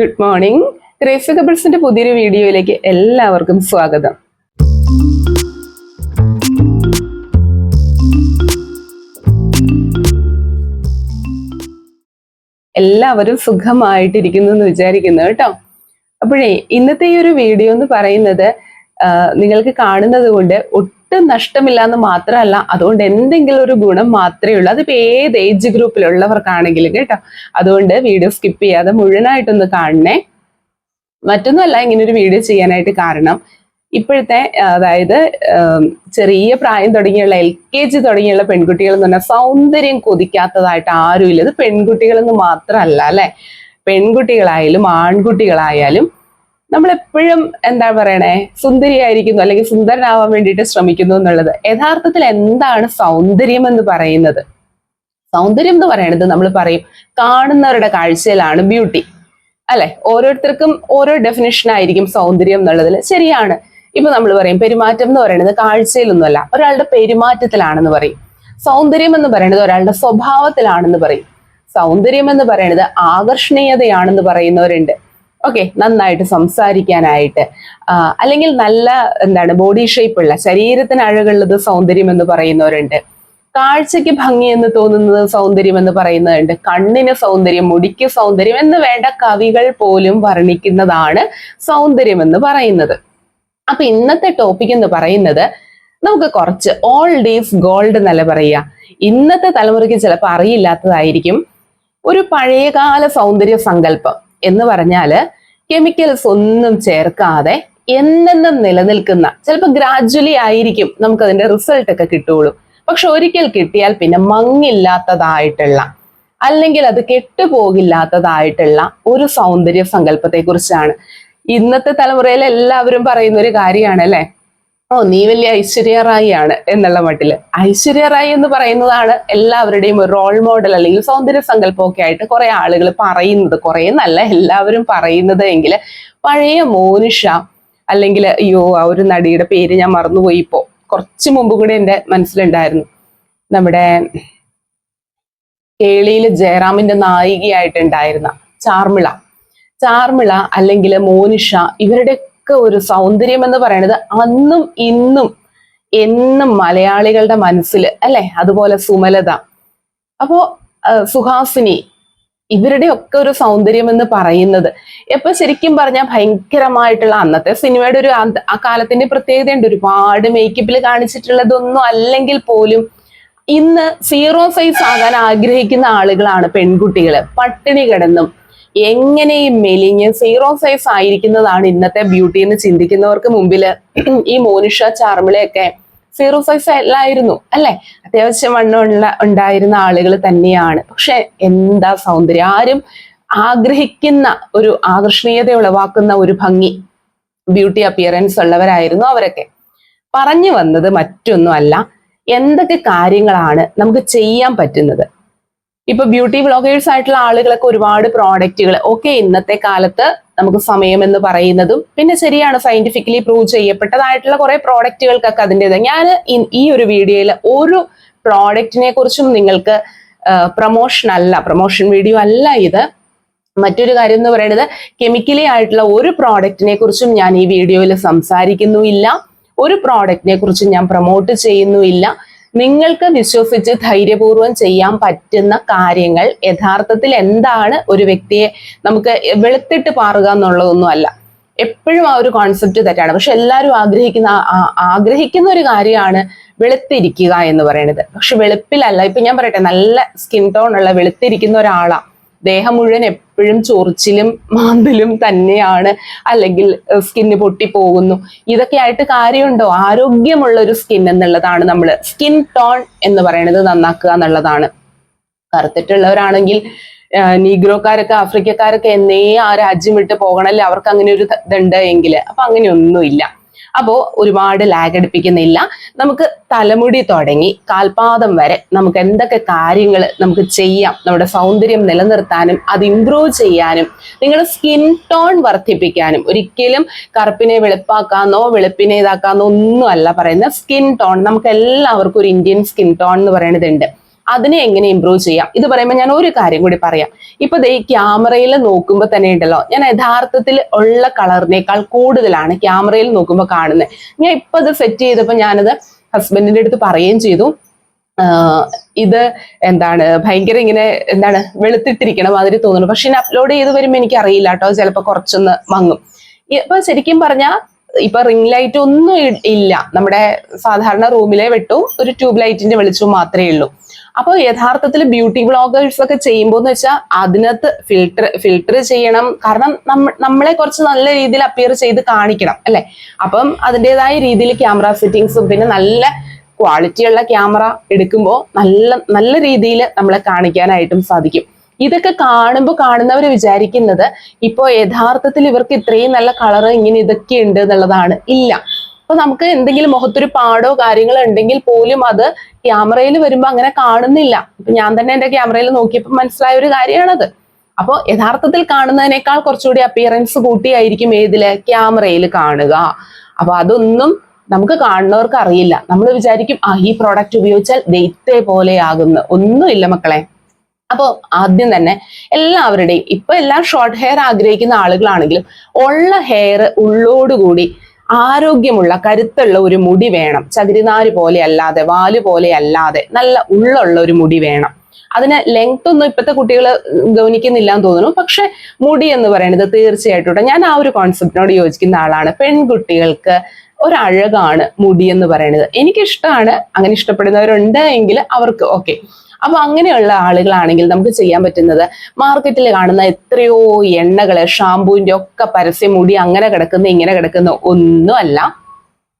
Good morning crazy കപ്പിൾസിന്റെ പുതിയൊരു വീഡിയോയിലേക്ക് എല്ലാവർക്കും സ്വാഗതം. എല്ലാവരും സുഖമായിട്ടിരിക്കുന്നു എന്ന് വിചാരിക്കുന്നു കേട്ടോ. അപ്പോഴേ ഇന്നത്തെ ഈ ഒരു വീഡിയോ എന്ന് പറയുന്നത് നിങ്ങൾക്ക് കാണുന്നത് കൊണ്ട് നഷ്ടമില്ല എന്ന് മാത്രമല്ല അതുകൊണ്ട് എന്തെങ്കിലും ഒരു ഗുണം മാത്രമേ ഉള്ളൂ. അതിപ്പോ ഏത് ഏജ് ഗ്രൂപ്പിലുള്ളവർക്കാണെങ്കിലും കേട്ടോ. അതുകൊണ്ട് വീഡിയോ സ്കിപ്പ് ചെയ്യാതെ മുഴുവനായിട്ടൊന്ന് കാണണേ. മറ്റൊന്നുമല്ല ഇങ്ങനെ ഒരു വീഡിയോ ചെയ്യാനായിട്ട് കാരണം ഇപ്പോഴത്തെ അതായത് ചെറിയ പ്രായം തുടങ്ങിയുള്ള എൽ കെ ജി തുടങ്ങിയുള്ള പെൺകുട്ടികൾ എന്ന് പറഞ്ഞാൽ സൗന്ദര്യം കൊതിക്കാത്തതായിട്ട് ആരുമില്ല. ഇത് പെൺകുട്ടികളെന്ന് മാത്രമല്ല അല്ലെ? പെൺകുട്ടികളായാലും ആൺകുട്ടികളായാലും നമ്മൾ എപ്പോഴും എന്താ പറയണേ സുന്ദരിയായിരിക്കുന്നു അല്ലെങ്കിൽ സുന്ദരനാവാൻ വേണ്ടിയിട്ട് ശ്രമിക്കുന്നു എന്നുള്ളത്. യഥാർത്ഥത്തിൽ എന്താണ് സൗന്ദര്യം എന്ന് പറയുന്നത്? സൗന്ദര്യം എന്ന് പറയുന്നത് നമ്മൾ പറയും കാണുന്നവരുടെ കാഴ്ചയിലാണ് ബ്യൂട്ടി അല്ലെ? ഓരോരുത്തർക്കും ഓരോ ഡെഫിനേഷൻ ആയിരിക്കും സൗന്ദര്യം എന്നുള്ളതിൽ ശരിയാണ്. ഇപ്പൊ നമ്മൾ പറയും പെരുമാറ്റം എന്ന് പറയുന്നത് കാഴ്ചയിലൊന്നുമല്ല ഒരാളുടെ പെരുമാറ്റത്തിലാണെന്ന് പറയും. സൗന്ദര്യം എന്ന് പറയുന്നത് ഒരാളുടെ സ്വഭാവത്തിലാണെന്ന് പറയും. സൗന്ദര്യം എന്ന് പറയുന്നത് ആകർഷണീയതയാണെന്ന് പറയുന്നവരുണ്ട്. ഓക്കെ നന്നായിട്ട് സംസാരിക്കാനായിട്ട്. അല്ലെങ്കിൽ നല്ല എന്താണ് ബോഡി ഷേപ്പ് ഉള്ള ശരീരത്തിന് അഴകുള്ളത് സൗന്ദര്യം എന്ന് പറയുന്നവരുണ്ട്. കാഴ്ചയ്ക്ക് ഭംഗി എന്ന് തോന്നുന്നത് സൗന്ദര്യം എന്ന് പറയുന്നതുണ്ട് കണ്ണിന് സൗന്ദര്യം മുടിക്ക് സൗന്ദര്യം എന്ന് വേണ്ട കവികൾ പോലും വർണിക്കുന്നതാണ് സൗന്ദര്യം എന്ന് പറയുന്നത്. അപ്പൊ ഇന്നത്തെ ടോപ്പിക് എന്ന് പറയുന്നത് നമുക്ക് കുറച്ച് ഓൾഡ് ഈസ് ഗോൾഡ് എന്നല്ല പറയുക. ഇന്നത്തെ തലമുറയ്ക്ക് ചിലപ്പോൾ അറിയില്ലാത്തതായിരിക്കും. ഒരു പഴയകാല സൗന്ദര്യ സങ്കല്പം. എന്ന് പറഞ്ഞാൽ കെമിക്കൽസ് ഒന്നും ചേർക്കാതെ എന്നെന്നും നിലനിൽക്കുന്ന ചിലപ്പോൾ ഗ്രാജ്വലി ആയിരിക്കും നമുക്ക് അതിന്റെ റിസൾട്ട് ഒക്കെ കിട്ടുള്ളൂ പക്ഷെ ഒരിക്കൽ കിട്ടിയാൽ പിന്നെ മങ്ങില്ലാത്തതായിട്ടുള്ള അല്ലെങ്കിൽ അത് കെട്ടുപോകില്ലാത്തതായിട്ടുള്ള ഒരു സൗന്ദര്യ സങ്കല്പത്തെ കുറിച്ചാണ് ഇന്നത്തെ തലമുറയിൽ എല്ലാവരും പറയുന്ന ഒരു കാര്യമാണ് അല്ലെ ഓ നീ വലിയ ഐശ്വര്യ റായി ആണ് എന്നുള്ള മട്ടിൽ. ഐശ്വര്യ റായി എന്ന് പറയുന്നതാണ് എല്ലാവരുടെയും ഒരു റോൾ മോഡൽ അല്ലെങ്കിൽ സൗന്ദര്യ സങ്കല്പമൊക്കെ ആയിട്ട് കുറെ ആളുകൾ പറയുന്നത്. കുറെ നല്ല എല്ലാവരും പറയുന്നത് എങ്കിൽ പഴയ മോനിഷ അല്ലെങ്കിൽ അയ്യോ ആ ഒരു നടിയുടെ പേര് ഞാൻ മറന്നുപോയി ഇപ്പോ. കുറച്ച് മുമ്പ് കൂടെ എന്റെ മനസ്സിലുണ്ടായിരുന്നു. നമ്മുടെ കേളിയിൽ ജയറാമിന്റെ നായികയായിട്ടുണ്ടായിരുന്ന ചാർമിള. ചാർമിള അല്ലെങ്കിൽ മോനിഷ ഇവരുടെയൊക്കെ ഒരു സൗന്ദര്യം എന്ന് പറയുന്നത് അന്നും ഇന്നും എന്നും മലയാളികളുടെ മനസ്സിൽ അല്ലെ? അതുപോലെ സുമലത. അപ്പോ സുഹാസിനി ഇവരുടെ ഒക്കെ ഒരു സൗന്ദര്യം എന്ന് പറയുന്നത്. ഇപ്പൊ ശരിക്കും പറഞ്ഞാൽ ഭയങ്കരമായിട്ടുള്ള അന്നത്തെ സിനിമയുടെ ഒരു ആ കാലത്തിന്റെ പ്രത്യേകതയുണ്ട്. ഒരുപാട് മേക്കപ്പിൽ കാണിച്ചിട്ടുള്ളതൊന്നും അല്ലെങ്കിൽ പോലും ഇന്ന് സീറോ സൈസ് ആകാൻ ആഗ്രഹിക്കുന്ന ആളുകളാണ് പെൺകുട്ടികൾ പട്ടിണി കിടന്നും എങ്ങനെയും മെലിഞ്ഞ് സീറോ സൈസ് ആയിരിക്കുന്നതാണ് ഇന്നത്തെ ബ്യൂട്ടി എന്ന് ചിന്തിക്കുന്നവർക്ക് മുമ്പിൽ ഈ മോനിഷ ചാർമിളയൊക്കെ സീറോ സൈസ് അല്ലായിരുന്നു അല്ലെ? അത്യാവശ്യം വണ്ണമുള്ള ഉണ്ടായിരുന്ന ആളുകൾ തന്നെയാണ്. പക്ഷെ എന്താ സൗന്ദര്യം? ആരും ആഗ്രഹിക്കുന്ന ഒരു ആകർഷണീയത ഉളവാക്കുന്ന ഒരു ഭംഗി ബ്യൂട്ടി അപ്പിയറൻസ് ഉള്ളവരായിരുന്നു അവരൊക്കെ. പറഞ്ഞു വന്നത് മറ്റൊന്നുമല്ല എന്തൊക്കെ കാര്യങ്ങളാണ് നമുക്ക് ചെയ്യാൻ പറ്റുന്നത്? ഇപ്പൊ ബ്യൂട്ടി വ്ളോഗേഴ്സ് ആയിട്ടുള്ള ആളുകളൊക്കെ ഒരുപാട് പ്രോഡക്റ്റുകൾ ഓക്കെ ഇന്നത്തെ കാലത്ത് നമുക്ക് സമയം എന്ന് പറയുന്നതും പിന്നെ ശരിയാണ് സയന്റിഫിക്കലി പ്രൂവ് ചെയ്യപ്പെട്ടതായിട്ടുള്ള കുറെ പ്രോഡക്റ്റുകൾക്കൊക്കെ അതിന്റെത്. ഞാൻ ഈ ഒരു വീഡിയോയിൽ ഒരു പ്രോഡക്റ്റിനെ കുറിച്ചും നിങ്ങൾക്ക് പ്രൊമോഷൻ അല്ല പ്രൊമോഷൻ വീഡിയോ അല്ല ഇത്. മറ്റൊരു കാര്യം എന്ന് പറയുന്നത് കെമിക്കലി ആയിട്ടുള്ള ഒരു പ്രോഡക്റ്റിനെ കുറിച്ചും ഞാൻ ഈ വീഡിയോയിൽ സംസാരിക്കുന്നുമില്ല. ഒരു പ്രോഡക്റ്റിനെ കുറിച്ചും ഞാൻ പ്രൊമോട്ട് ചെയ്യുന്നുമില്ല. നിങ്ങൾക്ക് വിശ്വസിച്ച് ധൈര്യപൂർവം ചെയ്യാൻ പറ്റുന്ന കാര്യങ്ങൾ യഥാർത്ഥത്തിൽ എന്താണ് ഒരു വ്യക്തിയെ നമുക്ക് വെളുത്തിട്ട് പാറുക എന്നുള്ളതൊന്നും അല്ല. എപ്പോഴും ആ ഒരു കോൺസെപ്റ്റ് തെറ്റാണ്. പക്ഷെ എല്ലാവരും ആഗ്രഹിക്കുന്ന ആഗ്രഹിക്കുന്ന ഒരു കാര്യമാണ് വെളുത്തിരിക്കുക എന്ന് പറയുന്നത്. പക്ഷെ വെളുപ്പിലല്ല ഇപ്പൊ ഞാൻ പറയട്ടെ നല്ല സ്കിൻ ടോൺ ഉള്ള വെളുത്തിരിക്കുന്ന ഒരാളാ. ദേഹം മുഴുവൻ എപ്പോഴും ചൊറിച്ചിലും മാന്തലും തന്നെയാണ് അല്ലെങ്കിൽ സ്കിന്ന് പൊട്ടിപ്പോകുന്നു ഇതൊക്കെ ആയിട്ട് കാര്യമുണ്ടോ? ആരോഗ്യമുള്ള ഒരു സ്കിൻ എന്നുള്ളതാണ് നമ്മൾ സ്കിൻ ടോൺ എന്ന് പറയുന്നത് നന്നാക്കുക എന്നുള്ളതാണ്. കറുത്തിട്ടുള്ളവരാണെങ്കിൽ നീഗ്രോക്കാരൊക്കെ ആഫ്രിക്കക്കാരൊക്കെ എന്നേ ആ രാജ്യം വിട്ട് പോകണമല്ലേ അവർക്ക് അങ്ങനെ ഒരു ഇതുണ്ട് എങ്കിൽ അപ്പൊ അങ്ങനെയൊന്നുമില്ല. അപ്പോ ഒരുപാട് ലാഗ് അടുപ്പിക്കുന്നില്ല. നമുക്ക് തലമുടി തുടങ്ങി കാൽപാദം വരെ നമുക്ക് എന്തൊക്കെ കാര്യങ്ങൾ നമുക്ക് ചെയ്യാം നമ്മുടെ സൗന്ദര്യം നിലനിർത്താനും അത് ഇംപ്രൂവ് ചെയ്യാനും നിങ്ങളുടെ സ്കിൻ ടോൺ വർദ്ധിപ്പിക്കാനും ഒരിക്കലും കറുപ്പിനെ വെളുപ്പാക്കാന്നോ വെളുപ്പിനെ ഇതാക്കാന്നോ ഒന്നും അല്ല പറയുന്നത്. സ്കിൻ ടോൺ നമുക്ക് എല്ലാവർക്കും ഒരു ഇന്ത്യൻ സ്കിൻ ടോൺ എന്ന് പറയുന്നത് ഉണ്ട്. അതിനെ എങ്ങനെ ഇമ്പ്രൂവ് ചെയ്യാം? ഇത് പറയുമ്പോൾ ഞാൻ ഒരു കാര്യം കൂടി പറയാം. ഇപ്പൊ ഈ ക്യാമറയിൽ നോക്കുമ്പോൾ തന്നെ ഉണ്ടല്ലോ ഞാൻ യഥാർത്ഥത്തിൽ ഉള്ള കളറിനേക്കാൾ കൂടുതലാണ് ക്യാമറയിൽ നോക്കുമ്പോൾ കാണുന്നത് ഞാൻ ഇപ്പൊ അത് സെറ്റ് ചെയ്തപ്പോൾ ഞാനത് ഹസ്ബൻഡിന്റെ അടുത്ത് പറയുകയും ചെയ്തു. ഇത് എന്താണ് ഭയങ്കര ഇങ്ങനെ എന്താണ് വെളുത്തിട്ടിരിക്കണ മാതിരി തോന്നുന്നു. പക്ഷെ ഞാൻ അപ്ലോഡ് ചെയ്ത് വരുമ്പോൾ എനിക്ക് അറിയില്ല കേട്ടോ ചിലപ്പോൾ കുറച്ചൊന്ന് മങ്ങും. ഇപ്പൊ ശരിക്കും പറഞ്ഞാൽ ഇപ്പൊ റിംഗ് ലൈറ്റ് ഒന്നും ഇല്ല. നമ്മുടെ സാധാരണ റൂമിലെ വെട്ടു ഒരു ട്യൂബ് ലൈറ്റിന്റെ വെളിച്ചവും മാത്രമേ ഉള്ളൂ. അപ്പോൾ യഥാർത്ഥത്തിൽ ബ്യൂട്ടി ബ്ലോഗേഴ്സ് ഒക്കെ ചെയ്യുമ്പോൾ എന്ന് വെച്ചാൽ അതിനകത്ത് ഫിൽട്ടർ ഫിൽട്ടർ ചെയ്യണം. കാരണം നമ്മ നമ്മളെ കുറച്ച് നല്ല രീതിയിൽ അപ്പിയർ ചെയ്ത് കാണിക്കണം അല്ലെ? അപ്പം അതിന്റെതായ രീതിയിൽ ക്യാമറ സെറ്റിങ്സും പിന്നെ നല്ല ക്വാളിറ്റിയുള്ള ക്യാമറ എടുക്കുമ്പോൾ നല്ല നല്ല രീതിയിൽ നമ്മളെ കാണിക്കാനായിട്ടും സാധിക്കും. ഇതൊക്കെ കാണുമ്പോൾ കാണുന്നവർ വിചാരിക്കുന്നത് ഇപ്പോൾ യഥാർത്ഥത്തിൽ ഇവർക്ക് ഇത്രയും നല്ല കളർ ഇങ്ങനെ ഇതൊക്കെ ഉണ്ട് എന്നുള്ളതാണ്. ഇല്ല. അപ്പൊ നമുക്ക് എന്തെങ്കിലും മുഖത്തൊരു പാടോ കാര്യങ്ങളോ ഉണ്ടെങ്കിൽ പോലും അത് ക്യാമറയിൽ വരുമ്പോൾ അങ്ങനെ കാണുന്നില്ല. ഇപ്പൊ ഞാൻ തന്നെ എന്റെ ക്യാമറയിൽ നോക്കിയപ്പോൾ മനസ്സിലായ ഒരു കാര്യമാണത്. അപ്പോൾ യഥാർത്ഥത്തിൽ കാണുന്നതിനേക്കാൾ കുറച്ചുകൂടി അപ്പിയറൻസ് കൂട്ടിയായിരിക്കും ഏതിൽ? ക്യാമറയിൽ കാണുക. അപ്പൊ അതൊന്നും നമുക്ക് കാണുന്നവർക്ക് അറിയില്ല. നമ്മൾ വിചാരിക്കും ആ ഈ പ്രോഡക്റ്റ് ഉപയോഗിച്ചാൽ ദൈത്തെ പോലെയാകുന്നു ഒന്നുമില്ല മക്കളെ. അപ്പോൾ ആദ്യം തന്നെ എല്ലാവരുടെയും ഇപ്പൊ എല്ലാം ഷോർട്ട് ഹെയർ ആഗ്രഹിക്കുന്ന ആളുകളാണെങ്കിലും ഉള്ള ഹെയർ ഉള്ളോടുകൂടി ആരോഗ്യമുള്ള കരുത്തുള്ള ഒരു മുടി വേണം. ചകിരിനാര് പോലെ അല്ലാതെ വാൽ പോലെ അല്ലാതെ നല്ല ഉള്ളുള്ള ഒരു മുടി വേണം. അതിന് ലെങ്ത് ഒന്നും ഇപ്പോഴത്തെ കുട്ടികൾ ഗവനിക്കുന്നില്ല എന്ന് തോന്നുന്നു. പക്ഷെ മുടി എന്ന് പറയുന്നത് തീർച്ചയായിട്ടും ഞാൻ ആ ഒരു കോൺസെപ്റ്റിനോട് യോജിക്കുന്ന ആളാണ്. പെൺകുട്ടികൾക്ക് ഒരഴകാണ് മുടി എന്ന് പറയുന്നത്. എനിക്കിഷ്ടമാണ് അങ്ങനെ ഇഷ്ടപ്പെടുന്നവരുണ്ട് എങ്കിൽ അവർക്ക് ഓക്കെ അപ്പൊ അങ്ങനെയുള്ള ആളുകളാണെങ്കിൽ നമുക്ക് ചെയ്യാൻ പറ്റുന്നത് മാർക്കറ്റിൽ കാണുന്ന എത്രയോ എണ്ണകൾ ഷാമ്പുവിന്റെ ഒക്കെ പരസ്യം മുടി അങ്ങനെ കിടക്കുന്ന ഇങ്ങനെ കിടക്കുന്ന. ഒന്നുമല്ല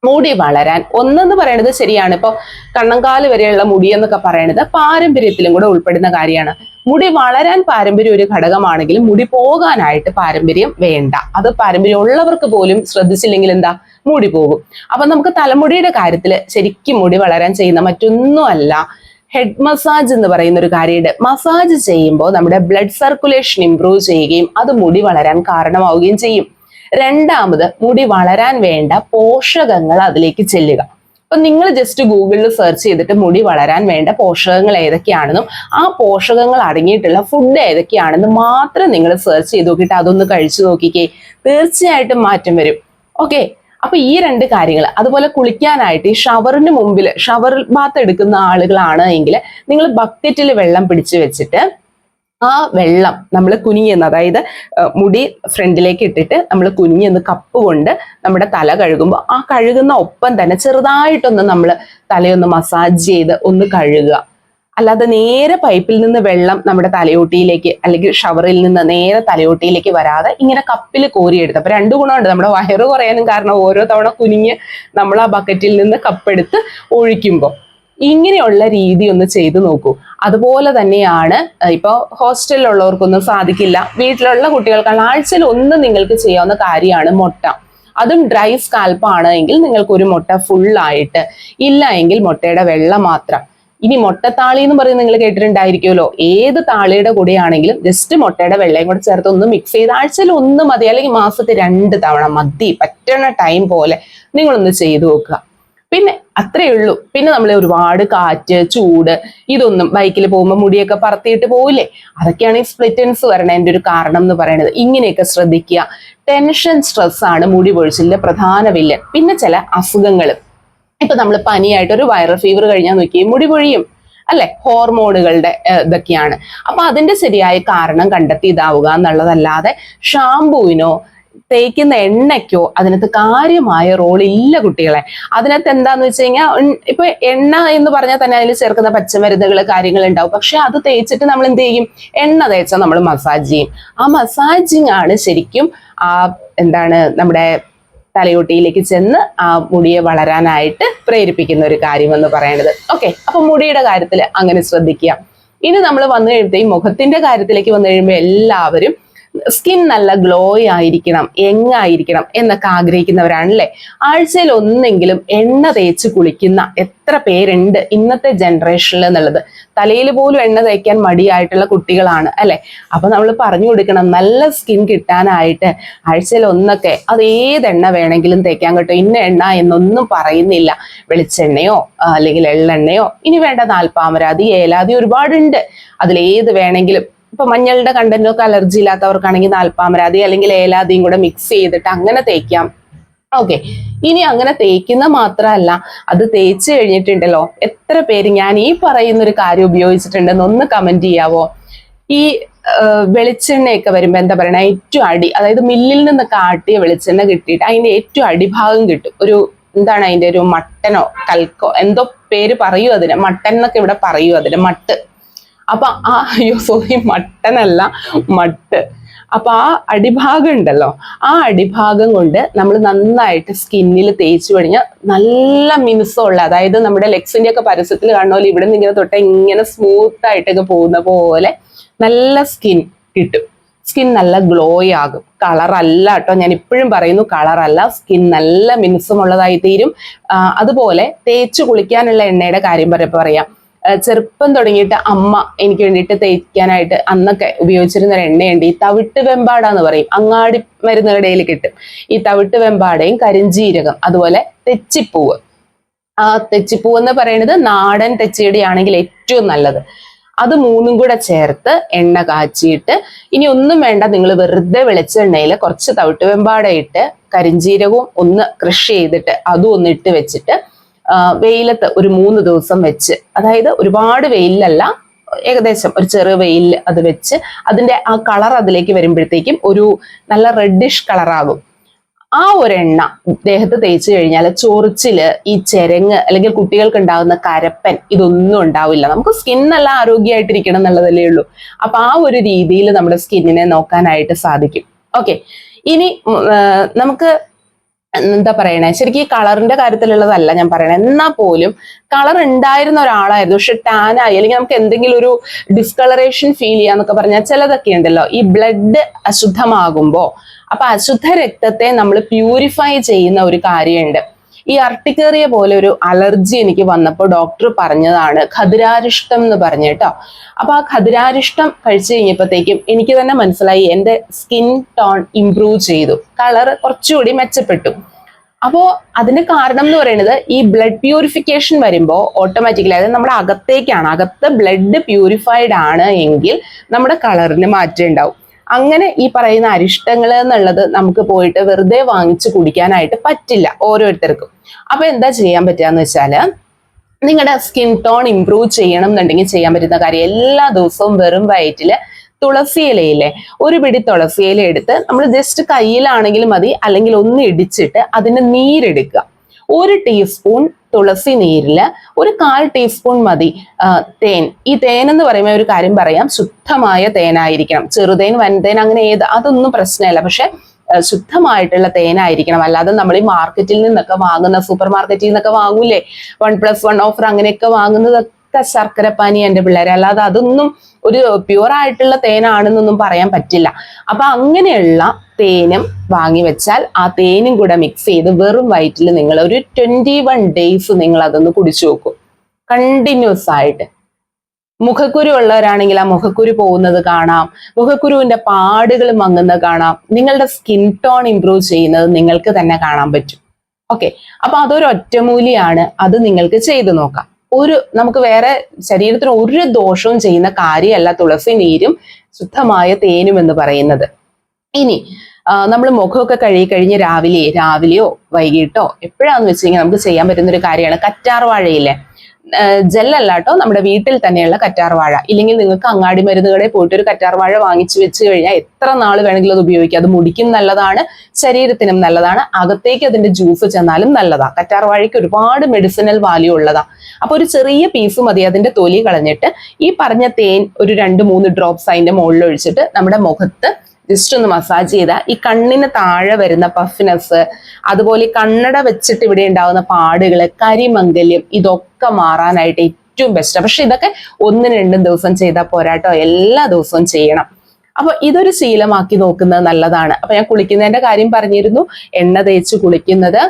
മുടി വളരാൻ. ഒന്നെന്ന് പറയുന്നത് ശരിയാണ്. ഇപ്പോൾ കണ്ണങ്കാൽ വരെയുള്ള മുടി എന്നൊക്കെ പറയുന്നത് പാരമ്പര്യത്തിലും കൂടെ ഉൾപ്പെടുന്ന കാര്യമാണ്. മുടി വളരാൻ പാരമ്പര്യം ഒരു ഘടകമാണെങ്കിലും മുടി പോകാനായിട്ട് പാരമ്പര്യം വേണ്ട. അത് പാരമ്പര്യം ഉള്ളവർക്ക് പോലും ശ്രദ്ധിച്ചില്ലെങ്കിൽ എന്താ? മുടി പോകും. അപ്പൊ നമുക്ക് തലമുടിയുടെ കാര്യത്തിൽ ശരിക്കും മുടി വളരാൻ ചെയ്യുന്ന മറ്റൊന്നുമല്ല. ഹെഡ് മസാജ് എന്ന് പറയുന്ന ഒരു കാര്യമുണ്ട്. മസാജ് ചെയ്യുമ്പോൾ നമ്മുടെ ബ്ലഡ് സർക്കുലേഷൻ ഇംപ്രൂവ് ചെയ്യുകയും അത് മുടി വളരാൻ കാരണമാവുകയും ചെയ്യും. രണ്ടാമത് മുടി വളരാൻ വേണ്ട പോഷകങ്ങൾ അതിലേക്ക് ചെല്ലുക. അപ്പൊ നിങ്ങൾ ജസ്റ്റ് ഗൂഗിളിൽ സെർച്ച് ചെയ്തിട്ട് മുടി വളരാൻ വേണ്ട പോഷകങ്ങൾ ഏതൊക്കെയാണെന്നും ആ പോഷകങ്ങൾ അടങ്ങിയിട്ടുള്ള ഫുഡ് ഏതൊക്കെയാണെന്നും മാത്രം നിങ്ങൾ സെർച്ച് ചെയ്ത് നോക്കിയിട്ട് അതൊന്ന് കഴിച്ചു നോക്കിക്കേ. തീർച്ചയായിട്ടും മാറ്റം വരും. ഓക്കെ അപ്പൊ ഈ രണ്ട് കാര്യങ്ങൾ അതുപോലെ കുളിക്കാനായിട്ട് ഈ ഷവറിന് മുമ്പിൽ ഷവർ ബാത്ത് എടുക്കുന്ന ആളുകളാണ് എങ്കിൽ നിങ്ങൾ ബക്കറ്റിൽ വെള്ളം പിടിച്ചു വെച്ചിട്ട് ആ വെള്ളം നമ്മൾ കുനിയുന്ന അതായത് മുടി ഫ്രണ്ടിലേക്ക് ഇട്ടിട്ട് നമ്മൾ കുനിഞ്ഞെന്ന് കപ്പ് കൊണ്ട് നമ്മുടെ തല കഴുകുമ്പോൾ ആ കഴുകുന്ന ഒപ്പം തന്നെ ചെറുതായിട്ടൊന്ന് നമ്മൾ തലയൊന്ന് മസാജ് ചെയ്ത് ഒന്ന് കഴുകുക. അല്ലാതെ നേരെ പൈപ്പിൽ നിന്ന് വെള്ളം നമ്മുടെ തലയോട്ടിയിലേക്ക് അല്ലെങ്കിൽ ഷവറിൽ നിന്ന് നേരെ തലയോട്ടിയിലേക്ക് വരാതെ ഇങ്ങനെ കപ്പിൽ കോരിയെടുത്ത്. അപ്പൊ രണ്ടു ഗുണമുണ്ട്. നമ്മുടെ വയറ് കുറയാനും കാരണം ഓരോ തവണ കുനിഞ്ഞ് നമ്മൾ ആ ബക്കറ്റിൽ നിന്ന് കപ്പെടുത്ത് ഒഴിക്കുമ്പോൾ ഇങ്ങനെയുള്ള രീതി ഒന്ന് ചെയ്തു നോക്കൂ. അതുപോലെ തന്നെയാണ് ഇപ്പോൾ ഹോസ്റ്റലിലുള്ളവർക്കൊന്നും സാധിക്കില്ല. വീട്ടിലുള്ള കുട്ടികൾക്കാണ് ആഴ്ചയിൽ ഒന്ന് നിങ്ങൾക്ക് ചെയ്യാവുന്ന കാര്യമാണ് മുട്ട. അതും ഡ്രൈ സ്കാൽപ്പ് ആണ് എങ്കിൽ നിങ്ങൾക്ക് ഒരു മുട്ട ഫുള്ളായിട്ട് ഇല്ല എങ്കിൽ മുട്ടയുടെ വെള്ള മാത്രം. ഇനി മുട്ടത്താളി എന്ന് പറയുന്നത് നിങ്ങൾ കേട്ടിട്ടുണ്ടായിരിക്കുമല്ലോ. ഏത് താളിയുടെ കൂടെയാണെങ്കിലും ജസ്റ്റ് മുട്ടയുടെ വെള്ളയും കൂടെ ചേർത്ത് ഒന്ന് മിക്സ് ചെയ്ത് ആഴ്ചയിൽ ഒന്ന് മതി അല്ലെങ്കിൽ മാസത്തിൽ രണ്ട് തവണ മതി. പറ്റണ ടൈം പോലെ നിങ്ങളൊന്ന് ചെയ്തു നോക്കുക. പിന്നെ അത്രയേ ഉള്ളൂ. പിന്നെ നമ്മൾ ഒരുപാട് കാറ്റ് ചൂട് ഇതൊന്നും ബൈക്കിൽ പോകുമ്പോൾ മുടിയൊക്കെ പറത്തിയിട്ട് പോവില്ലേ? അതൊക്കെയാണ് ഈ സ്പ്ലിറ്റൻസ് വരണതിന്റെ ഒരു കാരണം എന്ന് പറയുന്നത് ഇങ്ങനെയൊക്കെ ശ്രദ്ധിക്കുക. ടെൻഷൻ സ്ട്രെസ്സാണ് മുടി പൊഴിച്ചിലെ പ്രധാന വില്ലൻ പിന്നെ ചില അസുഖങ്ങൾ ഇപ്പൊ നമ്മൾ പനിയായിട്ട് ഒരു വൈറൽ ഫീവർ കഴിഞ്ഞാൽ നോക്കി മുടി പൊഴിയും അല്ലെ? ഹോർമോണുകളുടെ ഇതൊക്കെയാണ്. അപ്പൊ അതിന്റെ ശരിയായ കാരണം കണ്ടെത്തി ഇതാവുക എന്നുള്ളതല്ലാതെ ഷാംപൂവിനോ തേക്കുന്ന എണ്ണയ്ക്കോ അതിനകത്ത് കാര്യമായ റോൾ ഇല്ല കുട്ടികളെ. അതിനകത്ത് എന്താന്ന് വെച്ച് കഴിഞ്ഞാൽ ഇപ്പൊ എണ്ണ എന്ന് പറഞ്ഞാൽ തന്നെ അതിൽ ചേർക്കുന്ന പച്ചമരുന്നുകൾ കാര്യങ്ങൾ ഉണ്ടാവും. പക്ഷെ അത് തേച്ചിട്ട് നമ്മൾ എന്ത് ചെയ്യും? എണ്ണ തേച്ചാൽ നമ്മൾ മസാജ് ചെയ്യും. ആ മസാജിങ് ആണ് ശരിക്കും ആ എന്താണ് നമ്മുടെ തലയോട്ടിയിലേക്ക് ചെന്ന് ആ മുടിയെ വളരാനായിട്ട് പ്രേരിപ്പിക്കുന്ന ഒരു കാര്യം എന്ന് പറയുന്നത് ഓക്കെ അപ്പൊ മുടിയുടെ കാര്യത്തിൽ അങ്ങനെ ശ്രദ്ധിക്കുക. ഇനി നമ്മൾ വന്നു കഴിയുമ്പോഴത്തേക്കും മുഖത്തിന്റെ കാര്യത്തിലേക്ക് വന്നു കഴിയുമ്പോൾ എല്ലാവരും സ്കിൻ നല്ല ഗ്ലോ ആയിരിക്കണം എങ്ങായിരിക്കണം എന്നൊക്കെ ആഗ്രഹിക്കുന്നവരാണല്ലേ? ആഴ്ചയിൽ ഒന്നെങ്കിലും എണ്ണ തേച്ച് കുളിക്കുന്ന എത്ര പേരുണ്ട് ഇന്നത്തെ ജനറേഷനിൽ എന്നുള്ളത്? തലയിൽ പോലും എണ്ണ തേക്കാൻ മടിയായിട്ടുള്ള കുട്ടികളാണ് അല്ലെ? അപ്പൊ നമ്മൾ പറഞ്ഞു കൊടുക്കണം നല്ല സ്കിൻ കിട്ടാനായിട്ട് ആഴ്ചയിൽ ഒന്നൊക്കെ അത് ഏത് എണ്ണ വേണമെങ്കിലും തേക്കാൻ കേട്ടോ. ഇന്ന എണ്ണ എന്നൊന്നും പറയുന്നില്ല. വെളിച്ചെണ്ണയോ അല്ലെങ്കിൽ എള്ളെണ്ണയോ ഇനി വേണ്ട നാൽപ്പാമരാതി ഏലാതി ഒരുപാടുണ്ട്. അതിലേത് വേണമെങ്കിലും ഇപ്പൊ മഞ്ഞളുടെ കണ്ടന്റൊക്കെ അലർജി ഇല്ലാത്തവർക്കാണെങ്കിൽ നാൽപ്പാമരാതി അല്ലെങ്കിൽ ഏലാദിയും കൂടെ മിക്സ് ചെയ്തിട്ട് അങ്ങനെ തേക്കാം. ഓക്കെ ഇനി അങ്ങനെ തേക്കുന്ന മാത്രമല്ല അത് തേച്ച് കഴിഞ്ഞിട്ടുണ്ടല്ലോ. എത്ര പേര് ഞാൻ ഈ പറയുന്ന ഒരു കാര്യം ഉപയോഗിച്ചിട്ടുണ്ടെന്ന് ഒന്ന് കമന്റ് ചെയ്യാവോ? ഈ വെളിച്ചെണ്ണയൊക്കെ വരുമ്പോ എന്താ പറയണ? ഏറ്റവും അടി അതായത് മില്ലിൽ നിന്നൊക്കെ ആട്ടിയ വെളിച്ചെണ്ണ കിട്ടിയിട്ട് അതിന്റെ ഏറ്റവും അടിഭാഗം കിട്ടും. ഒരു എന്താണ് അതിന്റെ ഒരു മട്ടനോ കൽക്കോ എന്തോ പേര് പറയൂ അതിന്. മട്ടൻ എന്നൊക്കെ ഇവിടെ പറയൂ അതിന്. മട്ട്. അപ്പൊ ആ അയ്യോ സോറി മട്ടനല്ല മട്ട്. അപ്പൊ ആ അടിഭാഗം ഉണ്ടല്ലോ ആ അടിഭാഗം കൊണ്ട് നമ്മൾ നന്നായിട്ട് സ്കിന്നിൽ തേച്ചു കഴിഞ്ഞാൽ നല്ല മിനുസമുള്ള അതായത് നമ്മുടെ ലെഗ്സിന്റെ ഒക്കെ പരസ്യത്തിൽ കാണുന്ന പോലെ ഇവിടെ നിന്ന് ഇങ്ങനെ തൊട്ട് ഇങ്ങനെ സ്മൂത്ത് ആയിട്ടൊക്കെ പോകുന്ന പോലെ നല്ല സ്കിൻ കിട്ടും. സ്കിൻ നല്ല ഗ്ലോ ആകും. കളറല്ല കേട്ടോ ഞാൻ ഇപ്പോഴും പറയുന്നു കളറല്ല സ്കിൻ നല്ല മിനുസമുള്ളതായി തീരും. അതുപോലെ തേച്ച് കുളിക്കാനുള്ള എണ്ണയുടെ കാര്യം പറയാം. ചെറുപ്പം തുടങ്ങിയിട്ട് അമ്മ എനിക്ക് വേണ്ടിയിട്ട് തേക്കാനായിട്ട് അന്നൊക്കെ ഉപയോഗിച്ചിരുന്ന ഒരു എണ്ണയുണ്ട്. ഈ തവിട്ട് വെമ്പാട എന്ന് പറയും. അങ്ങാടി മരുന്ന് കിട്ടും. ഈ തവിട്ട് വെമ്പാടയും കരിഞ്ജീരകം അതുപോലെ തെച്ചിപ്പൂവ്. ആ തെച്ചിപ്പൂ എന്ന് പറയുന്നത് നാടൻ തെച്ചിയുടെ ആണെങ്കിൽ ഏറ്റവും നല്ലത്. അത് മൂന്നും കൂടെ ചേർത്ത് എണ്ണ കാച്ചിയിട്ട് ഇനി ഒന്നും വേണ്ട നിങ്ങൾ വെറുതെ വെളിച്ചെണ്ണയിൽ കുറച്ച് തവിട്ട് വെമ്പാടയിട്ട് കരിഞ്ജീരകവും ഒന്ന് കൃഷി ചെയ്തിട്ട് അതും ഒന്ന് ഇട്ട് വെച്ചിട്ട് വെയിലത്ത് ഒരു മൂന്ന് ദിവസം വെച്ച് അതായത് ഒരുപാട് വെയിലല്ല ഏകദേശം ഒരു ചെറു വെയിൽ അത് വെച്ച് അതിന്റെ ആ കളർ അതിലേക്ക് വരുമ്പോഴത്തേക്കും ഒരു നല്ല റെഡിഷ് കളറാകും ആ ഒരെണ്ണ ദേഹത്ത് തേച്ച് കഴിഞ്ഞാൽ ചൊറിച്ചിൽ ഈ ചെരങ്ങ് അല്ലെങ്കിൽ കുട്ടികൾക്ക് ഉണ്ടാകുന്ന കരപ്പൻ ഇതൊന്നും ഉണ്ടാവില്ല. നമുക്ക് സ്കിൻ നല്ല ആരോഗ്യമായിട്ടിരിക്കണം എന്നുള്ളതല്ലേ ഉള്ളൂ. അപ്പൊ ആ ഒരു രീതിയിൽ നമ്മുടെ സ്കിന്നിനെ നോക്കാനായിട്ട് സാധിക്കും. ഓക്കെ ഇനി നമുക്ക് എന്താ പറയണേ? ശരിക്കും ഈ കളറിന്റെ കാര്യത്തിലുള്ളതല്ല ഞാൻ പറയണേ. എന്നാ പോലും കളർ ഉണ്ടായിരുന്ന ഒരാളായിരുന്നു. പക്ഷെ ടാൻ ആയി അല്ലെങ്കിൽ നമുക്ക് എന്തെങ്കിലും ഒരു ഡിസ്കളറേഷൻ ഫീൽ ചെയ്യാന്നൊക്കെ പറഞ്ഞാൽ ചിലതൊക്കെ ഉണ്ടല്ലോ. ഈ ബ്ലഡ് അശുദ്ധമാകുമ്പോ അപ്പൊ അശുദ്ധ രക്തത്തെ നമ്മൾ പ്യൂരിഫൈ ചെയ്യുന്ന ഒരു കാര്യമുണ്ട്. ഈ അർട്ടിക്കേറിയ പോലെ ഒരു അലർജി എനിക്ക് വന്നപ്പോൾ ഡോക്ടർ പറഞ്ഞതാണ് ഖതിരാരിഷ്ടം എന്ന് പറഞ്ഞു കേട്ടോ. അപ്പൊ ആ ഖതിരാരിഷ്ടം കഴിച്ചു കഴിഞ്ഞപ്പോഴത്തേക്കും എനിക്ക് തന്നെ മനസ്സിലായി എന്റെ സ്കിൻ ടോൺ ഇംപ്രൂവ് ചെയ്തു. കളർ കുറച്ചുകൂടി മെച്ചപ്പെട്ടു. അപ്പോൾ അതിന് കാരണം എന്ന് പറയുന്നത് ഈ ബ്ലഡ് പ്യൂരിഫിക്കേഷൻ വരുമ്പോൾ ഓട്ടോമാറ്റിക്കലി അതായത് നമ്മുടെ അകത്തേക്കാണ് അകത്ത് ബ്ലഡ് പ്യൂരിഫൈഡ് ആണ് എങ്കിൽ നമ്മുടെ കളറിന് മാറ്റം ഉണ്ടാവും. അങ്ങനെ ഈ പറയുന്ന അരിഷ്ടങ്ങൾ എന്നുള്ളത് നമുക്ക് പോയിട്ട് വെറുതെ വാങ്ങിച്ച് കുടിക്കാനായിട്ട് പറ്റില്ല ഓരോരുത്തർക്കും. അപ്പൊ എന്താ ചെയ്യാൻ പറ്റുകയെന്ന് വെച്ചാൽ നിങ്ങളുടെ സ്കിൻ ടോൺ ഇംപ്രൂവ് ചെയ്യണം എന്നുണ്ടെങ്കിൽ ചെയ്യാൻ പറ്റുന്ന കാര്യം എല്ലാ ദിവസവും വെറും വയറ്റിൽ തുളസി ഇലയില്ലേ ഒരു പിടി തുളസി ഇല എടുത്ത് നമ്മൾ ജസ്റ്റ് കയ്യിലാണെങ്കിലും മതി അല്ലെങ്കിൽ ഒന്ന് ഇടിച്ചിട്ട് അതിന്റെ നീരെടുക്കുക. ഒരു ടീസ്പൂൺ തുളസി നീരിൽ ഒരു കാൽ ടീസ്പൂൺ മതി തേൻ. ഈ തേൻ എന്ന് പറയുമ്പോൾ ഒരു കാര്യം പറയാം ശുദ്ധമായ തേനായിരിക്കണം. ചെറുതേൻ വൻതേൻ അങ്ങനെ ഏത് അതൊന്നും പ്രശ്നമല്ല. പക്ഷെ ശുദ്ധമായിട്ടുള്ള തേനായിരിക്കണം. അല്ലാതെ നമ്മൾ ഈ മാർക്കറ്റിൽ നിന്നൊക്കെ വാങ്ങുന്ന സൂപ്പർ മാർക്കറ്റിൽ നിന്നൊക്കെ വാങ്ങൂലേ? വൺ പ്ലസ് വൺ ഓഫർ അങ്ങനെയൊക്കെ വാങ്ങുന്നതൊക്കെ ശർക്കര പനി എന്റെ പിള്ളേരെ. അല്ലാതെ അതൊന്നും ഒരു പ്യുവർ ആയിട്ടുള്ള തേനാണെന്നൊന്നും പറയാൻ പറ്റില്ല. അപ്പൊ അങ്ങനെയുള്ള തേനും വാങ്ങി വെച്ചാൽ ആ തേനും കൂടെ മിക്സ് ചെയ്ത് വെറും വയറ്റിൽ നിങ്ങൾ ഒരു ട്വന്റി വൺ ഡേയ്സ് നിങ്ങൾ അതൊന്ന് കുടിച്ചു നോക്കും. കണ്ടിന്യൂസ് ആയിട്ട്. മുഖക്കുരു ഉള്ളവരാണെങ്കിൽ ആ മുഖക്കുരു പോകുന്നത് കാണാം. മുഖക്കുരുവിന്റെ പാടുകൾ മങ്ങുന്നത് കാണാം. നിങ്ങളുടെ സ്കിൻ ടോൺ ഇംപ്രൂവ് ചെയ്യുന്നത് നിങ്ങൾക്ക് തന്നെ കാണാൻ പറ്റും. ഓക്കെ അപ്പൊ അതൊരു ഒറ്റമൂലിയാണ്. അത് നിങ്ങൾക്ക് ചെയ്തു നോക്കാം. ഒരു നമുക്ക് വേറെ ശരീരത്തിന് ഒരു ദോഷവും ചെയ്യുന്ന കാര്യമല്ല തുളസി നീരും ശുദ്ധമായ തേനും എന്ന് പറയുന്നത്. ഇനി നമ്മൾ മുഖമൊക്കെ കഴുകി കഴിഞ്ഞ് രാവിലെ രാവിലെയോ വൈകിട്ടോ എപ്പോഴാന്ന് വെച്ച് കഴിഞ്ഞാൽ നമുക്ക് ചെയ്യാൻ പറ്റുന്ന ഒരു കാര്യമാണ് കറ്റാർ വാഴയില്ലേ ജെല്ലല്ല കേട്ടോ നമ്മുടെ വീട്ടിൽ തന്നെയുള്ള കറ്റാർ വാഴ ഇല്ലെങ്കിൽ നിങ്ങൾക്ക് അങ്ങാടി മരുന്നുകളെ പോയിട്ട് ഒരു കറ്റാർവാഴ വാങ്ങിച്ചു വെച്ച് കഴിഞ്ഞാൽ എത്ര നാൾ വേണമെങ്കിലും അത് ഉപയോഗിക്കാം. അത് മുടിക്കും നല്ലതാണ് ശരീരത്തിനും നല്ലതാണ് അകത്തേക്ക് അതിന്റെ ജ്യൂസ് ചെന്നാലും നല്ലതാണ് കറ്റാർവാഴയ്ക്ക് ഒരുപാട് മെഡിസിനൽ വാല്യൂ ഉള്ളതാ. അപ്പൊ ഒരു ചെറിയ പീസ് മതി അതിന്റെ തൊലി കളഞ്ഞിട്ട് ഈ പറഞ്ഞ തേൻ ഒരു രണ്ട് മൂന്ന് ഡ്രോപ്സ് അതിന്റെ മുകളിൽ ഒഴിച്ചിട്ട് നമ്മുടെ മുഖത്ത് ജസ്റ്റ് ഒന്ന് മസാജ് ചെയ്താൽ ഈ കണ്ണിന് താഴെ വരുന്ന പഫിനെസ് അതുപോലെ കണ്ണട വെച്ചിട്ട് ഇവിടെ ഉണ്ടാവുന്ന പാടുകൾ കരിമംഗല്യം ഇതൊക്കെ മാറാനായിട്ട് ഏറ്റവും ബെസ്റ്റ് പക്ഷെ ഇതൊക്കെ ഒന്നും രണ്ടും ദിവസം ചെയ്താൽ പോരാട്ടോ എല്ലാ ദിവസവും ചെയ്യണം. അപ്പൊ ഇതൊരു ശീലമാക്കി നോക്കുന്നത് നല്ലതാണ്. അപ്പൊ ഞാൻ കുളിക്കുന്നതിന്റെ കാര്യം പറഞ്ഞിരുന്നു. എണ്ണ തേച്ച് കുളിക്കുന്നത്.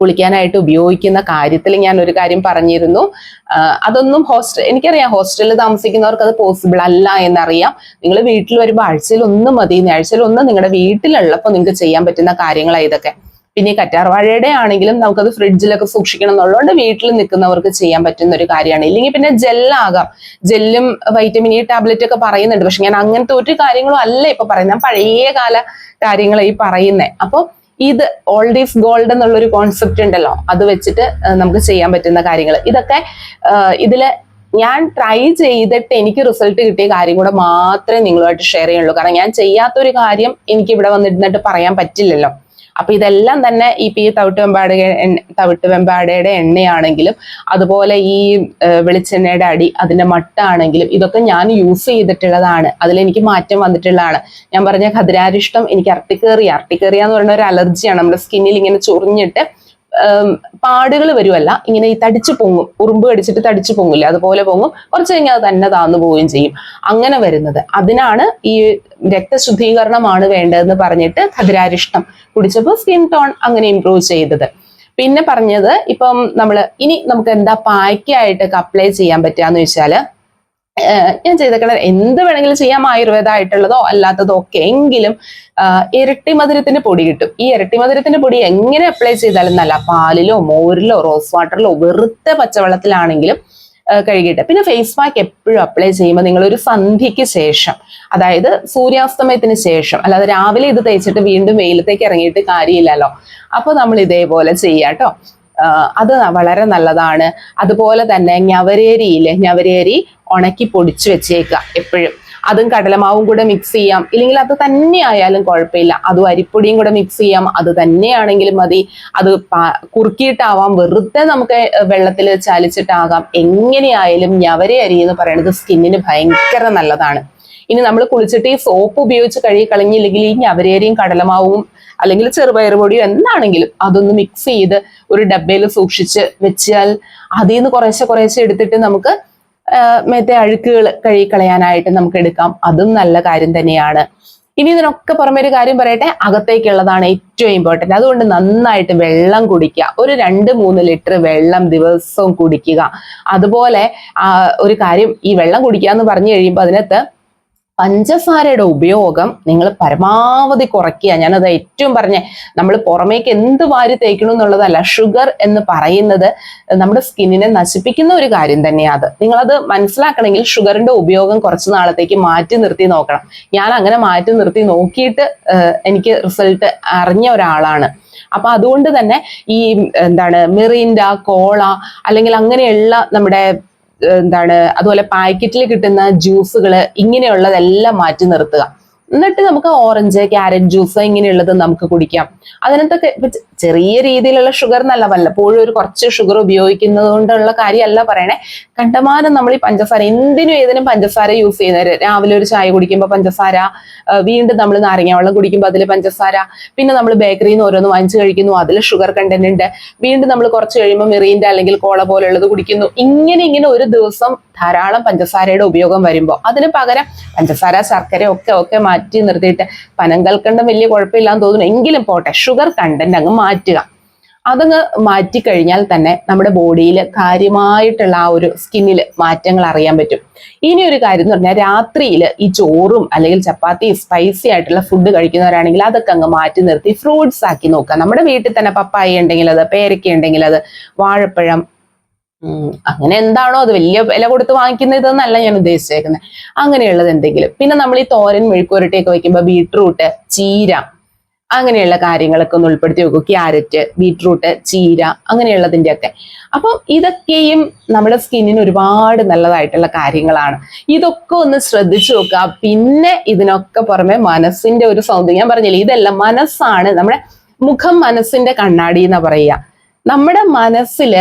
കുളിക്കാനായിട്ട് ഉപയോഗിക്കുന്ന കാര്യത്തിൽ ഞാൻ ഒരു കാര്യം പറഞ്ഞിരുന്നു. അതൊന്നും ഹോസ്റ്റൽ എനിക്കറിയാം ഹോസ്റ്റലിൽ താമസിക്കുന്നവർക്ക് അത് പോസിബിൾ അല്ല എന്നറിയാം. നിങ്ങൾ വീട്ടിൽ വരുമ്പോൾ ആഴ്ചയിൽ ഒന്നും മതി. ആഴ്ചയിൽ ഒന്ന് നിങ്ങളുടെ വീട്ടിലുള്ളപ്പോൾ നിങ്ങൾക്ക് ചെയ്യാൻ പറ്റുന്ന കാര്യങ്ങളാണ് ഇതൊക്കെ. പിന്നെ കറ്റാർവാഴയുടെ ആണെങ്കിലും നമുക്കത് ഫ്രിഡ്ജിലൊക്കെ സൂക്ഷിക്കണം എന്നുള്ളതുകൊണ്ട് വീട്ടിൽ നിൽക്കുന്നവർക്ക് ചെയ്യാൻ പറ്റുന്ന ഒരു കാര്യമാണ്. ഇല്ലെങ്കിൽ പിന്നെ ജെല്ലാകാം. ജെല്ലും വൈറ്റമിൻ ഇ ടാബ്ലറ്റ് ഒക്കെ പറയുന്നുണ്ട്. പക്ഷെ ഞാൻ അങ്ങനത്തെ ഒരു കാര്യങ്ങളും അല്ല ഇപ്പൊ പറയുന്നത്. ഞാൻ പഴയ കാല കാര്യങ്ങളായി ഈ പറയുന്നേ. അപ്പോൾ ഇത് ഓൾഡ് ഈസ് ഗോൾഡ് എന്നുള്ളൊരു കോൺസെപ്റ്റ് ഉണ്ടല്ലോ. അത് വെച്ചിട്ട് നമുക്ക് ചെയ്യാൻ പറ്റുന്ന കാര്യങ്ങൾ ഇതൊക്കെ ഇതിലെ ഞാൻ ട്രൈ ചെയ്തിട്ട് എനിക്ക് റിസൾട്ട് കിട്ടിയ കാര്യം കൂടെ മാത്രമേ നിങ്ങളുമായിട്ട് ഷെയർ ചെയ്യുള്ളൂ. കാരണം ഞാൻ ചെയ്യാത്തൊരു കാര്യം എനിക്ക് ഇവിടെ വന്നിരുന്നിട്ട് പറയാൻ പറ്റില്ലല്ലോ. അപ്പൊ ഇതെല്ലാം തന്നെ ഈ പി തവിട്ട് വെമ്പാട് തവിട്ട് വെമ്പാടയുടെ എണ്ണയാണെങ്കിലും അതുപോലെ ഈ വെളിച്ചെണ്ണയുടെ അടി അതിന്റെ മട്ടാണെങ്കിലും ഇതൊക്കെ ഞാൻ യൂസ് ചെയ്തിട്ടുള്ളതാണ്. അതിലെനിക്ക് മാറ്റം വന്നിട്ടുള്ളതാണ്. ഞാൻ പറഞ്ഞ ഖദരാരിഷ്ടം എനിക്ക് അർട്ടിക്കേറിയ അർട്ടിക്കേറിയ എന്ന് പറയുന്ന ഒരു അലർജിയാണ്. നമ്മുടെ സ്കിന്നിൽ ഇങ്ങനെ ചൊറിഞ്ഞിട്ട് പാടുകൾ വരുമല്ല ഇങ്ങനെ ഈ തടിച്ചു പൊങ്ങും. ഉറുമ്പ് കടിച്ചിട്ട് തടിച്ചു പൊങ്ങില്ല അതുപോലെ പൊങ്ങും. കുറച്ച് കഴിഞ്ഞാൽ അത് തന്നെ താന്നു പോവുകയും ചെയ്യും. അങ്ങനെ വരുന്നത്. അതിനാണ് ഈ രക്തശുദ്ധീകരണമാണ് വേണ്ടതെന്ന് പറഞ്ഞിട്ട് ഖതിരാരിഷ്ടം കുടിച്ചപ്പോൾ സ്കിൻ ടോൺ അങ്ങനെ ഇംപ്രൂവ് ചെയ്തത്. പിന്നെ പറഞ്ഞത് ഇപ്പം നമ്മൾ ഇനി നമുക്ക് എന്താ പായ്ക്കായിട്ടൊക്കെ അപ്ലൈ ചെയ്യാൻ പറ്റുക എന്ന് ഏഹ് ഞാൻ ചെയ്തേക്കണ എന്ത് വേണമെങ്കിലും ചെയ്യാം ആയുർവേദ ആയിട്ടുള്ളതോ അല്ലാത്തതോ ഒക്കെ. എങ്കിലും ഇരട്ടി മധുരത്തിന്റെ പൊടി കിട്ടും. ഈ ഇരട്ടി മധുരത്തിന്റെ പൊടി എങ്ങനെ അപ്ലൈ ചെയ്താലും നല്ല. പാലിലോ മോരിലോ റോസ് വാട്ടറിലോ വെറുത്ത പച്ചവെള്ളത്തിലാണെങ്കിലും കഴുകിയിട്ട്. പിന്നെ ഫേസ് പാക്ക് എപ്പോഴും അപ്ലൈ ചെയ്യുമ്പോൾ നിങ്ങൾ ഒരു സന്ധ്യയ്ക്ക് ശേഷം അതായത് സൂര്യാസ്തമയത്തിന് ശേഷം അല്ലാതെ രാവിലെ ഇത് തേച്ചിട്ട് വീണ്ടും വെയിലത്തേക്ക് ഇറങ്ങിയിട്ട് കാര്യമില്ലല്ലോ. അപ്പൊ നമ്മൾ ഇതേപോലെ ചെയ്യാട്ടോ അത് വളരെ നല്ലതാണ്. അതുപോലെ തന്നെ ഞവരേരിയിൽ ഞവരേരി ഉണക്കി പൊടിച്ചു വെച്ചേക്കുക എപ്പോഴും. അതും കടലമാവും കൂടെ മിക്സ് ചെയ്യാം. ഇല്ലെങ്കിൽ അത് തന്നെ ആയാലും കുഴപ്പമില്ല. അതും അരിപ്പൊടിയും കൂടെ മിക്സ് ചെയ്യാം. അത് തന്നെയാണെങ്കിലും മതി. അത് കുറുക്കിയിട്ടാവാം. വെറുതെ നമുക്ക് വെള്ളത്തിൽ ചാലിച്ചിട്ടാകാം. എങ്ങനെയായാലും ഞവരെ അരി എന്ന് പറയുന്നത് സ്കിന്നിന് ഭയങ്കര നല്ലതാണ്. ഇനി നമ്മൾ കുളിച്ചിട്ട് ഈ സോപ്പ് ഉപയോഗിച്ച് കഴുകി കളഞ്ഞില്ലെങ്കിൽ ഈ ഞവരേരിയും കടലമാവും അല്ലെങ്കിൽ ചെറുപയർ പൊടിയോ എന്താണെങ്കിലും അതൊന്ന് മിക്സ് ചെയ്ത് ഒരു ഡബ്ബയിൽ സൂക്ഷിച്ച് വെച്ചാൽ അതിൽ നിന്ന് കുറേശ്ശെ കുറേശ്ശെ എടുത്തിട്ട് നമുക്ക് മറ്റേ അഴുക്കുകൾ കഴുകിക്കളയാനായിട്ട് നമുക്ക് എടുക്കാം. അതും നല്ല കാര്യം തന്നെയാണ്. ഇനി ഇതിനൊക്കെ പുറമെ ഒരു കാര്യം പറയട്ടെ അകത്തേക്കുള്ളതാണ് ഏറ്റവും ഇമ്പോർട്ടന്റ് അതുകൊണ്ട് നന്നായിട്ട് വെള്ളം കുടിക്കുക. ഒരു രണ്ട് മൂന്ന് ലിറ്റർ വെള്ളം ദിവസവും കുടിക്കുക. അതുപോലെ ഒരു കാര്യം ഈ വെള്ളം കുടിക്കുക എന്ന് പറഞ്ഞു കഴിയുമ്പോൾ അതിനകത്ത് പഞ്ചസാരയുടെ ഉപയോഗം നിങ്ങൾ പരമാവധി കുറയ്ക്കുക. ഞാനത് ഏറ്റവും പറഞ്ഞേ നമ്മൾ പുറമേക്ക് എന്ത് വാരി തേക്കണം എന്നുള്ളതല്ല ഷുഗർ എന്ന് പറയുന്നത് നമ്മുടെ സ്കിന്നിനെ നശിപ്പിക്കുന്ന ഒരു കാര്യം തന്നെയാണ് അത്. നിങ്ങളത് മനസ്സിലാക്കണമെങ്കിൽ ഷുഗറിന്റെ ഉപയോഗം കുറച്ച് നാളത്തേക്ക് മാറ്റി നിർത്തി നോക്കണം. ഞാൻ അങ്ങനെ മാറ്റി നിർത്തി നോക്കിയിട്ട് എനിക്ക് റിസൾട്ട് അറിഞ്ഞ ഒരാളാണ്. അപ്പൊ അതുകൊണ്ട് തന്നെ ഈ എന്താണ് മിറിൻഡ കോള അല്ലെങ്കിൽ അങ്ങനെയുള്ള നമ്മുടെ എന്താണ് അതുപോലെ പാക്കറ്റിൽ കിട്ടുന്ന ജ്യൂസുകൾ ഇങ്ങനെയുള്ളതെല്ലാം മാറ്റി നിർത്തുക. എന്നിട്ട് നമുക്ക് ഓറഞ്ച് ക്യാരറ്റ് ജ്യൂസ് ഇങ്ങനെയുള്ളത് നമുക്ക് കുടിക്കാം. അതിനകത്തൊക്കെ ചെറിയ രീതിയിലുള്ള ഷുഗർ എന്നല്ല വല്ലപ്പോഴും ഒരു കുറച്ച് ഷുഗർ ഉപയോഗിക്കുന്നത് കൊണ്ടുള്ള കാര്യമല്ല പറയണേ. കണ്ടമാനം നമ്മൾ ഈ പഞ്ചസാര എന്തിനും ഏതിനും പഞ്ചസാര യൂസ് ചെയ്യുന്നവര്. രാവിലെ ഒരു ചായ കുടിക്കുമ്പോൾ പഞ്ചസാര വീണ്ടും നമ്മൾ നാരങ്ങ വെള്ളം കുടിക്കുമ്പോൾ അതിൽ പഞ്ചസാര പിന്നെ നമ്മൾ ബേക്കറിയിൽ നിന്ന് ഓരോന്ന് വാങ്ങിച്ചു കഴിക്കുന്നു അതിൽ ഷുഗർ കണ്ടന്റ് ഉണ്ട്. വീണ്ടും നമ്മൾ കുറച്ച് കഴിയുമ്പോൾ മെറീന്റെ അല്ലെങ്കിൽ കോള പോലെയുള്ളത് കുടിക്കുന്നു. ഇങ്ങനെ ഇങ്ങനെ ഒരു ദിവസം ധാരാളം പഞ്ചസാരയുടെ ഉപയോഗം വരുമ്പോൾ അതിന് പകരം പഞ്ചസാര ശർക്കര ഒക്കെ ഒക്കെ മാറ്റി നിർത്തിയിട്ട് പനം കൽക്കണ്ടം വലിയ കുഴപ്പമില്ലാന്ന് തോന്നുന്നു. എങ്കിലും പോട്ടെ ഷുഗർ കണ്ടന്റ് അങ്ങ് മാറ്റുക. അതങ്ങ് മാറ്റിക്കഴിഞ്ഞാൽ തന്നെ നമ്മുടെ ബോഡിയിൽ കാര്യമായിട്ടുള്ള ആ ഒരു സ്കിന്നിൽ മാറ്റങ്ങൾ അറിയാൻ പറ്റും. ഇനി ഒരു കാര്യം എന്ന് പറഞ്ഞാൽ രാത്രിയിൽ ഈ ചോറും അല്ലെങ്കിൽ ചപ്പാത്തി സ്പൈസി ആയിട്ടുള്ള ഫുഡ് കഴിക്കുന്നവരാണെങ്കിൽ അതൊക്കെ അങ്ങ് മാറ്റി നിർത്തി ഫ്രൂട്ട്സ് ആക്കി നോക്കുക. നമ്മുടെ വീട്ടിൽ തന്നെ പപ്പായ ഉണ്ടെങ്കിൽ അത് പേരയ്ക്ക ഉണ്ടെങ്കിൽ അത് വാഴപ്പഴം അങ്ങനെ എന്താണോ അത് വലിയ വില കൊടുത്ത് വാങ്ങിക്കുന്ന ഇതെന്നല്ല ഞാൻ ഉദ്ദേശിച്ചേക്കുന്നത് അങ്ങനെയുള്ളത് എന്തെങ്കിലും. പിന്നെ നമ്മൾ ഈ തോരൻ മെഴുക്കുരട്ടിയൊക്കെ വെക്കുമ്പോൾ ബീട്രൂട്ട് ചീര അങ്ങനെയുള്ള കാര്യങ്ങളൊക്കെ ഒന്ന് ഉൾപ്പെടുത്തി നോക്കും ക്യാരറ്റ് ബീട്രൂട്ട് ചീര അങ്ങനെയുള്ളതിന്റെ ഒക്കെ അപ്പം ഇതൊക്കെയും നമ്മുടെ സ്കിന്നിന് ഒരുപാട് നല്ലതായിട്ടുള്ള കാര്യങ്ങളാണ്. ഇതൊക്കെ ഒന്ന് ശ്രദ്ധിച്ചു നോക്കുക. പിന്നെ ഇതിനൊക്കെ പുറമെ മനസ്സിന്റെ ഒരു സൗന്ദര്യം. ഞാൻ പറഞ്ഞില്ലേ ഇതെല്ലാം മനസ്സാണ്. നമ്മുടെ മുഖം മനസ്സിന്റെ കണ്ണാടി എന്ന് പറയുക. നമ്മുടെ മനസ്സിൽ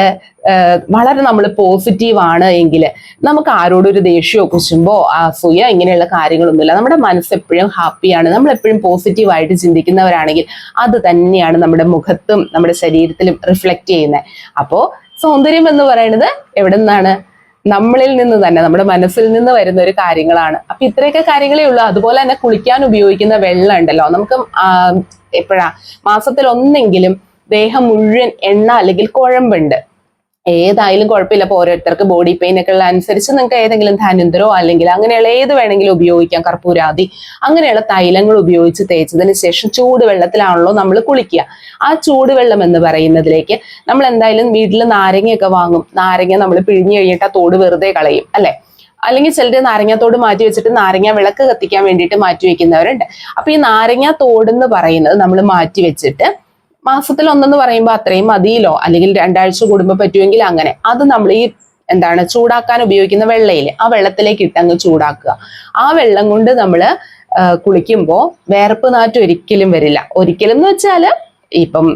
വളരെ നമ്മൾ പോസിറ്റീവ് ആണ് എങ്കിൽ നമുക്ക് ആരോടും ഒരു ദേഷ്യമോ കുശുമ്പോ അസൂയ ഇങ്ങനെയുള്ള കാര്യങ്ങളൊന്നുമില്ല. നമ്മുടെ മനസ്സ് എപ്പോഴും ഹാപ്പിയാണ് നമ്മൾ എപ്പോഴും പോസിറ്റീവായിട്ട് ചിന്തിക്കുന്നവരാണെങ്കിൽ അത് തന്നെയാണ് നമ്മുടെ മുഖത്തും നമ്മുടെ ശരീരത്തിലും റിഫ്ലക്റ്റ് ചെയ്യുന്നത് അപ്പോ സൗന്ദര്യം എന്ന് പറയുന്നത് എവിടെ നിന്നാണ്? നമ്മളിൽ നിന്ന് തന്നെ നമ്മുടെ മനസ്സിൽ നിന്ന് വരുന്ന ഒരു കാര്യങ്ങളാണ്. അപ്പൊ ഇത്രയൊക്കെ കാര്യങ്ങളേ ഉള്ളൂ. അതുപോലെ തന്നെ കുളിക്കാൻ ഉപയോഗിക്കുന്ന വെള്ളം ഉണ്ടല്ലോ നമുക്ക് എപ്പോഴാ? മാസത്തിൽ ഒന്നെങ്കിലും ദേഹം മുഴുവൻ എണ്ണ അല്ലെങ്കിൽ കുഴമ്പുണ്ട്. ഏതായാലും കുഴപ്പമില്ല. അപ്പോൾ ഓരോരുത്തർക്ക് ബോഡി പെയിൻ ഒക്കെ ഉള്ള അനുസരിച്ച് നിങ്ങൾക്ക് ഏതെങ്കിലും ധാന്യന്തരോ അല്ലെങ്കിൽ അങ്ങനെയുള്ള ഏത് വേണമെങ്കിലും ഉപയോഗിക്കാം. കർപ്പൂരാതി അങ്ങനെയുള്ള തൈലങ്ങൾ ഉപയോഗിച്ച് തേച്ചതിന് ശേഷം ചൂടുവെള്ളത്തിലാണല്ലോ നമ്മൾ കുളിക്കുക. ആ ചൂടുവെള്ളം എന്ന് പറയുന്നതിലേക്ക് നമ്മൾ എന്തായാലും വീട്ടിൽ നാരങ്ങയൊക്കെ വാങ്ങും. നാരങ്ങ നമ്മൾ പിഴിഞ്ഞു കഴിഞ്ഞിട്ട് ആ തോട് വെറുതെ കളയും അല്ലെ? അല്ലെങ്കിൽ ചിലർ നാരങ്ങാത്തോട് മാറ്റി വെച്ചിട്ട് നാരങ്ങ വിളക്ക് കത്തിക്കാൻ വേണ്ടിയിട്ട് മാറ്റി വെക്കുന്നവരുണ്ട്. അപ്പൊ ഈ നാരങ്ങ തോട് എന്ന് പറയുന്നത് നമ്മൾ മാറ്റി വെച്ചിട്ട് മാസത്തിൽ ഒന്നെന്ന് പറയുമ്പോൾ അത്രയും മതിയിലോ അല്ലെങ്കിൽ രണ്ടാഴ്ച കൂടുമ്പോൾ പറ്റുമെങ്കിൽ അങ്ങനെ. അത് നമ്മൾ ഈ എന്താണ് ചൂടാക്കാൻ ഉപയോഗിക്കുന്ന വെള്ളയിൽ ആ വെള്ളത്തിലേക്ക് ഇട്ടങ്ങ് ചൂടാക്കുക. ആ വെള്ളം കൊണ്ട് നമ്മൾ കുളിക്കുമ്പോൾ വേർപ്പ് നാറ്റ് ഒരിക്കലും വരില്ല. ഒരിക്കലും എന്ന് വെച്ചാൽ ഇപ്പം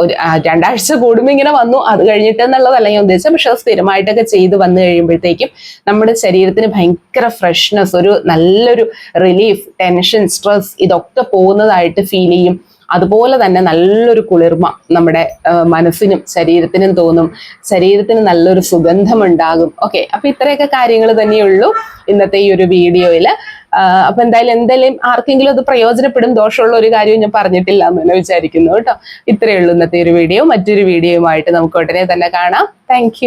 ഒരു രണ്ടാഴ്ച കൂടുമ്പോൾ ഇങ്ങനെ വന്നു. അത് കഴിഞ്ഞിട്ട് എന്നുള്ളതല്ല ഞാൻ ഉദ്ദേശിച്ചത്. പക്ഷെ സ്ഥിരമായിട്ടൊക്കെ ചെയ്ത് വന്നു കഴിയുമ്പോഴത്തേക്കും നമ്മുടെ ശരീരത്തിന് ഭയങ്കര ഫ്രഷ്നെസ് ഒരു നല്ലൊരു റിലീഫ് ടെൻഷൻ സ്ട്രെസ് ഇതൊക്കെ പോകുന്നതായിട്ട് ഫീൽ ചെയ്യും. അതുപോലെ തന്നെ നല്ലൊരു കുളിർമ നമ്മുടെ മനസ്സിനും ശരീരത്തിനും തോന്നും. ശരീരത്തിന് നല്ലൊരു സുഗന്ധം ഉണ്ടാകും ഓക്കെ അപ്പൊ ഇത്രയൊക്കെ കാര്യങ്ങൾ തന്നെയുള്ളൂ ഇന്നത്തെ ഈ ഒരു വീഡിയോയിൽ. അപ്പൊ എന്തായാലും എന്തായാലും ആർക്കെങ്കിലും അത് പ്രയോജനപ്പെടും ദോഷമുള്ള ഒരു കാര്യവും ഞാൻ പറഞ്ഞിട്ടില്ല എന്ന് തന്നെ വിചാരിക്കുന്നു കേട്ടോ. ഇത്രയേ ഉള്ളൂ ഇന്നത്തെ ഒരു വീഡിയോ. മറ്റൊരു വീഡിയോയുമായിട്ട് നമുക്ക് ഉടനെ തന്നെ കാണാം. താങ്ക്